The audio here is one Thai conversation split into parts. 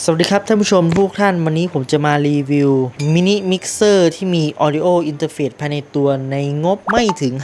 สวัสดีครับท่านผู้ชมทุกท่านวันนี้ผมจะมารีวิวมินิมิกเซอร์ที่มี Audio Interface ภายในตัวในงบไม่ถึง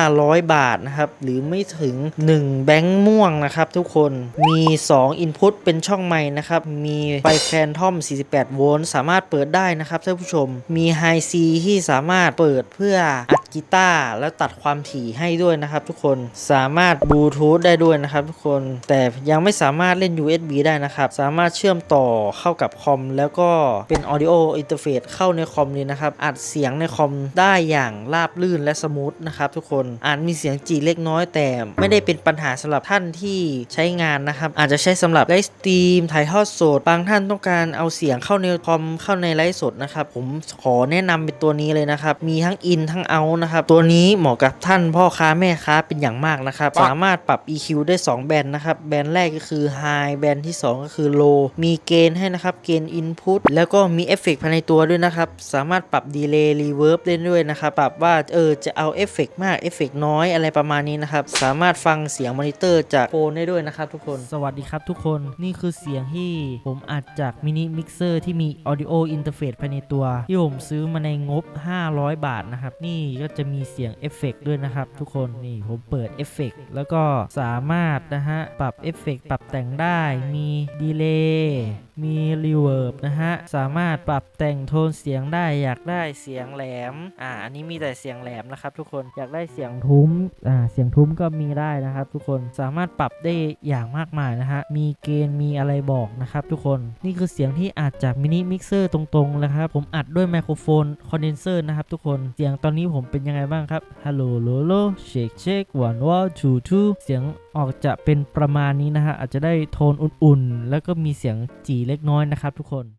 500 บาทนะครับ หรือไม่ถึง 1 แบงค์ม่วงนะครับทุกคนมี 2 Input เป็นช่องไมค์นะครับ มีไฟแฟนทอม 48 โวลต์สามารถเปิดได้นะครับท่านผู้ชมมี High C ที่สามารถเปิดเพื่ออัดกีตาร์แล้วตัดความถี่ให้ด้วยนะครับทุกคนสามารถบลูทูธได้ด้วยนะครับทุกคนแต่ยังไม่สามารถเล่น USB ได้นะครับสามารถเชื่อมต่อเข้ากับคอม แล้วก็เป็น Audio Interface เข้าในคอมเลยนะครับ อัดเสียงในคอมได้อย่างราบลื่นและสมูทนะครับทุกคนอาจมีเสียงจีเล็กน้อยแต่ไม่ได้เป็นปัญหาสำหรับท่านที่ใช้งานนะครับ อาจจะใช้สำหรับไลฟ์สตรีมถ่ายทอดสด บางท่านต้องการเอาเสียงเข้าในคอมเข้าในไลฟ์สดนะครับ ผมขอแนะนำเป็นตัวนี้เลยนะครับ มีทั้งอินทั้งเอานะครับ ตัวนี้เหมาะกับท่านพ่อค้าแม่ค้าเป็นอย่างมากนะครับ สามารถปรับ EQ ได้ 2 แบนด์นะครับ แบนด์แรกก็คือ High แบนด์ที่ 2 ก็คือ Low มีเกณฑ์ให้นะครับ เกณฑ์ Input แล้วก็มีเอฟเฟกภายในตัวด้วยนะครับ สามารถปรับ Delay Reverb ได้ด้วยนะครับ ปรับว่าเออจะเอาเอฟเฟกมากเอฟเฟกน้อยอะไรประมาณนี้นะครับ สามารถฟังเสียงมอนิเตอร์จากโฟนได้ด้วยนะครับทุกคน สวัสดีครับทุกคน นี่คือเสียงที่ผมอัดจากมินิมิกเซอร์ที่มี Audio Interface ภายในตัว ที่ผมซื้อมาในงบ 500 บาทนะครับ นี่ก็จะมีเสียงเอฟเฟกด้วยนะครับทุกคน นี่ผมเปิดเอฟเฟกแล้วก็สามารถนะฮะ ปรับเอฟเฟกปรับแต่งได้ มีดีเลย์มีรีเวิร์บนะฮะ สามารถปรับแต่งโทนเสียงได้อยากได้เสียงแหลม อ่า อันนี้มีแต่เสียงแหลมนะครับทุกคน อยากได้เสียงทุ้ม อ่า เสียงทุ้มก็มีได้นะครับทุกคน สามารถปรับได้อย่างมากมายนะฮะ มีเกณฑ์มีอะไรบอกนะครับทุกคน นี่คือเสียงที่อัดจากมินิมิกเซอร์ตรงๆนะครับ ผมอัดด้วยไมโครโฟนคอนเดนเซอร์นะครับทุกคน เสียงตอนนี้ผมเป็นยังไงบ้างครับ ฮัลโหลโลโลเชคเชควันว่าทูทูเสียงออกจะเป็นประมาณนี้นะฮะ อาจจะได้โทนอุ่นๆ แล้วก็มีเสียงจีเล็กน้อยนะครับทุกคน